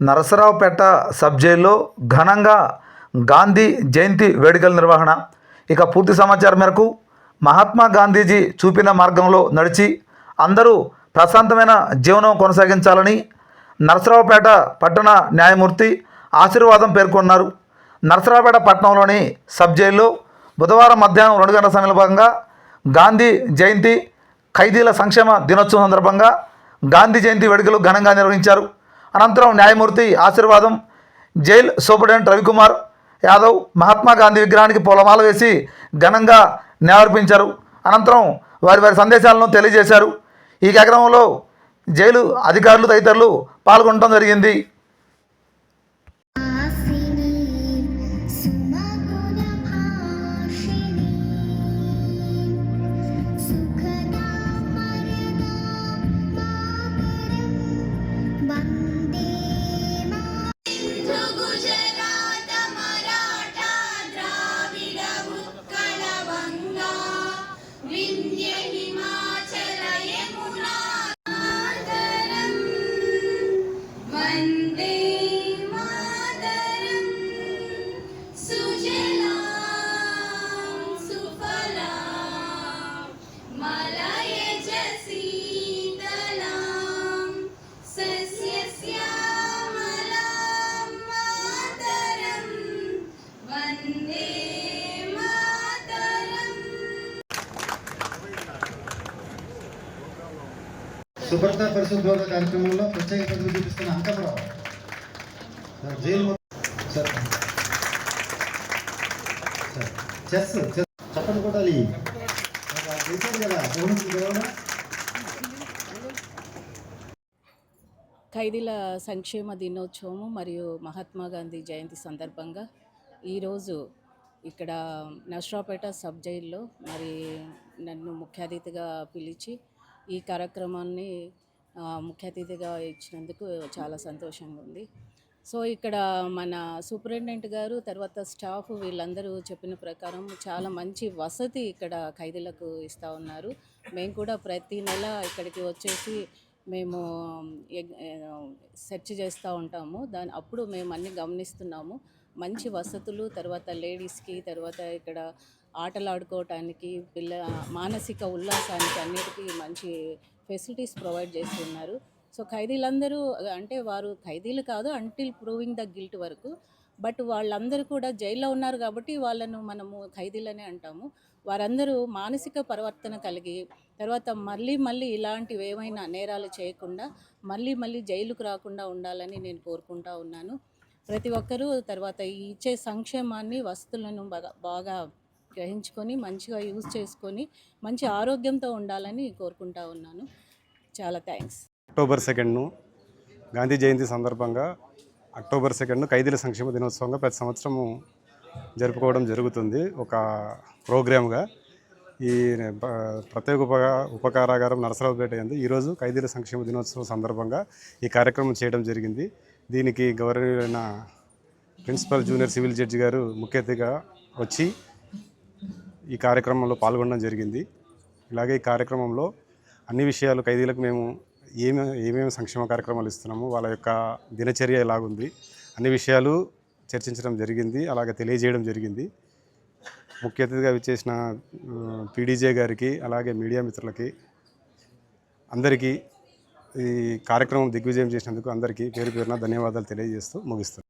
Narasaraopet sub జైల్లో ఘనంగా గాంధీ జయంతి వేడుకల నిర్వహణ. ఇక పూర్తి సమాచారం మేరకు మహాత్మా గాంధీజీ చూపిన మార్గంలో నడిచి అందరూ ప్రశాంతమైన జీవనం కొనసాగించాలని నరసరావుపేట పట్టణ న్యాయమూర్తి ఆశీర్వాదం పేర్కొన్నారు. నరసరావుపేట పట్టణంలోని సబ్ జైల్లో బుధవారం మధ్యాహ్నం రెండు గంటల సమయంలో భాగంగా గాంధీ జయంతి ఖైదీల సంక్షేమ దినోత్సవం సందర్భంగా గాంధీ జయంతి వేడుకలు ఘనంగా నిర్వహించారు. అనంతరం న్యాయమూర్తి ఆశీర్వాదం జైల్ సూపరింటెండెంట్ రవికుమార్ యాదవ్ మహాత్మా గాంధీ విగ్రహానికి పూలమాల వేసి ఘనంగా న్యాయర్పించారు. అనంతరం వారి వారి సందేశాలను తెలియజేశారు. ఈ కార్యక్రమంలో జైలు అధికారులు తదితరులు పాల్గొనడం జరిగింది. శుభ్రత పరిశుభ్రత కార్యక్రమంలో ప్రత్యేక ప్రతిభ చూపిస్తున్న Ankamarao sir jail sir chess chess చప్పట్లు కొట్టాలి. చేశారు కదా బోనస్ ఖైదీల సంక్షేమ దినోత్సవము మరియు మహాత్మా గాంధీ జయంతి సందర్భంగా ఈరోజు ఇక్కడ నష్రాపేట సబ్ జైల్లో మరి నన్ను ముఖ్య అతిథిగా పిలిచి ఈ కార్యక్రమాన్ని ముఖ్య అతిథిగా ఇచ్చినందుకు చాలా సంతోషంగా ఉంది. సో ఇక్కడ మన సూపరింటెండెంట్ గారు తర్వాత స్టాఫ్ వీళ్ళందరూ చెప్పిన ప్రకారం చాలా మంచి వసతి ఇక్కడ ఖైదీలకు ఇస్తూ ఉన్నారు. మేము కూడా ప్రతి నెల ఇక్కడికి వచ్చేసి మేము ఎగ్- సెర్చ్ చేస్తూ ఉంటాము. దాని అప్పుడు మేము అన్ని గమనిస్తున్నాము. మంచి వసతులు తర్వాత లేడీస్కి తర్వాత ఇక్కడ ఆటలు ఆడుకోవటానికి పిల్ల మానసిక ఉల్లాసానికి అన్నిటికీ మంచి ఫెసిలిటీస్ ప్రొవైడ్ చేస్తున్నారు. సో ఖైదీలందరూ అంటే వారు ఖైదీలు కాదు అంటిల్ ప్రూవింగ్ ద గిల్ట్ వరకు. బట్ వాళ్ళందరూ కూడా జైల్లో ఉన్నారు కాబట్టి వాళ్ళను మనము ఖైదీలనే అంటాము. వారందరూ మానసిక పరివర్తన కలిగి తర్వాత మళ్ళీ మళ్ళీ ఇలాంటివి ఏమైనా నేరాలు చేయకుండా మళ్ళీ మళ్ళీ జైలుకు రాకుండా ఉండాలని నేను కోరుకుంటా ఉన్నాను. ప్రతి ఒక్కరూ తర్వాత ఇచ్చే సంక్షేమాన్ని వస్తువులను బాగా బాగా గ్రహించుకొని మంచిగా యూజ్ చేసుకొని మంచి ఆరోగ్యంతో ఉండాలని కోరుకుంటా ఉన్నాను. చాలా థ్యాంక్స్. అక్టోబర్ సెకండ్ను గాంధీ జయంతి సందర్భంగా అక్టోబర్ సెకండ్ను ఖైదీల సంక్షేమ దినోత్సవంగా ప్రతి సంవత్సరము జరుపుకోవడం జరుగుతుంది ఒక ప్రోగ్రామ్గా. ఈ ప్రత్యేక ఉప ఉపకారాగారం నరసరావుపేట ఎందు ఈరోజు ఖైదీల సంక్షేమ దినోత్సవం సందర్భంగా ఈ కార్యక్రమం చేయడం జరిగింది. దీనికి గౌరవనీయులైన ప్రిన్సిపల్ జూనియర్ సివిల్ జడ్జి గారు ముఖ్య అతిథిగా వచ్చి ఈ కార్యక్రమంలో పాల్గొనడం జరిగింది. ఇలాగే ఈ కార్యక్రమంలో అన్ని విషయాలు ఖైదీలకు మేము ఏమేమి ఏమేమి సంక్షేమ కార్యక్రమాలు ఇస్తున్నాము వాళ్ళ యొక్క దినచర్య ఎలాగుంది అన్ని విషయాలు చర్చించడం జరిగింది అలాగే తెలియజేయడం జరిగింది. ముఖ్య అతిథిగా విచ్చేసిన పీడీజే గారికి అలాగే మీడియా మిత్రులకి అందరికీ ఈ కార్యక్రమం దిగ్విజయం చేసినందుకు అందరికీ పేరు పేరున ధన్యవాదాలు తెలియజేస్తూ ముగిస్తున్నాను